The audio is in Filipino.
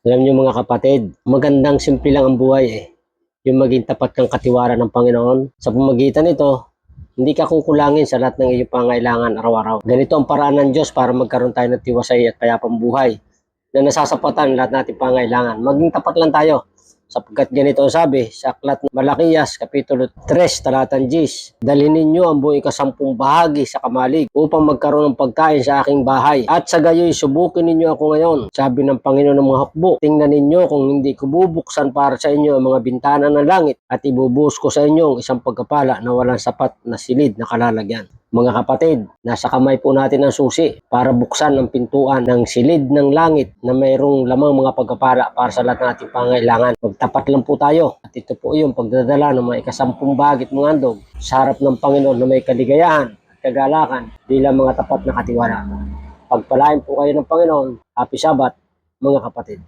Alam niyo mga kapatid, magandang simple lang ang buhay eh. Yung maging tapat kang katiwala ng Panginoon. Sa pamagitan nito, hindi ka kukulangin sa lahat ng iyong pangailangan araw-araw. Ganito ang paraan ng Diyos para magkaroon tayo ng tiwasay at payapang buhay na nasasapatan lahat nating pangailangan. Maging tapat lang tayo. Sapagkat ganito ang sabi sa Aklat ng Malakias, Kapitulo 3, Talatan 10, Dalhin ninyo ang buong ikasampung bahagi sa kamalig upang magkaroon ng pagkain sa aking bahay. At sa gayoy, subukin ninyo ako ngayon. Sabi ng Panginoon ng mga hukbo, tingnan ninyo kung hindi ko bubuksan para sa inyo ang mga bintana ng langit at ibubuhos ko sa inyo ang isang pagkapala na walang sapat na silid na kalalagyan. Mga kapatid, nasa kamay po natin ang susi para buksan ang pintuan ng silid ng langit na mayroong lamang mga pagkapala para sa lahat ng ating pangailangan. Magtapat lang po tayo at ito po yung pagdadala ng mga ikasampung bagit mga andog sa harap ng Panginoon na may kaligayahan at kagalakan bilang mga tapat na katiwala. Pagpalain po kayo ng Panginoon. Happy Sabbath, mga kapatid.